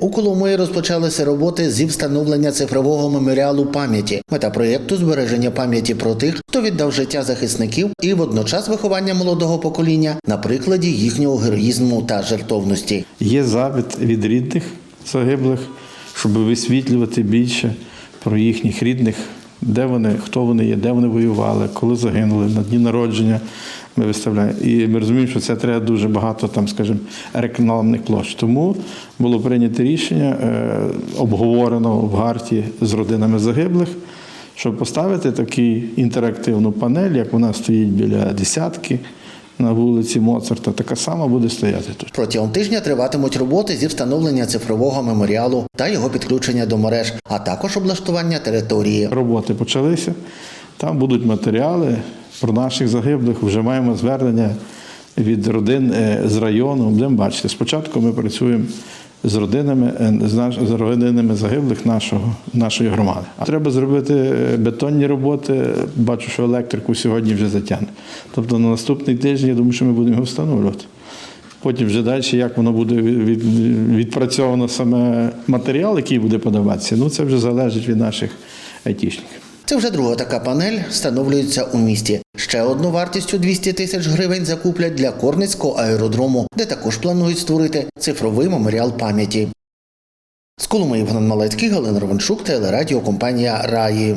У Коломиї розпочалися роботи зі встановлення цифрового меморіалу пам'яті. Мета проєкту збереження пам'яті про тих, хто віддав життя захисників, і водночас виховання молодого покоління на прикладі їхнього героїзму та жертовності. Є запит від рідних загиблих, щоб висвітлювати більше про їхніх рідних, де вони, хто вони є, де вони воювали, коли загинули, на дні народження. Ми виставляємо. І ми розуміємо, що це треба дуже багато, там, скажімо, рекламних площ. Тому було прийнято рішення, е, обговорено в Гарті з родинами загиблих, щоб поставити таку інтерактивну панель, як вона стоїть біля десятки на вулиці Моцарта, така сама буде стояти тут. Протягом тижня триватимуть роботи зі встановлення цифрового меморіалу та його підключення до мереж, а також облаштування території. роботи почалися. Там будуть матеріали про наших загиблих. Вже маємо звернення від родин е, з району. Будемо бачити. Спочатку ми працюємо з родинами, е, з наш- з родинами загиблих нашого, нашої громади. А треба зробити е, бетонні роботи. Бачу, що електрику сьогодні вже затягне. Тобто на наступний тиждень, я думаю, що ми будемо його встановлювати. Потім вже далі, як воно буде від- від- відпрацьовано саме матеріал, який буде подаватися, ну це вже залежить від наших айтішників. Це вже друга така панель встановлюється у місті. Ще одну вартістю 200 тисяч гривень закуплять для Корницького аеродрому, де також планують створити цифровий меморіал пам'яті. З Коломи Євген Малецький, Галина Ровеншук, телерадіокомпанія Раї.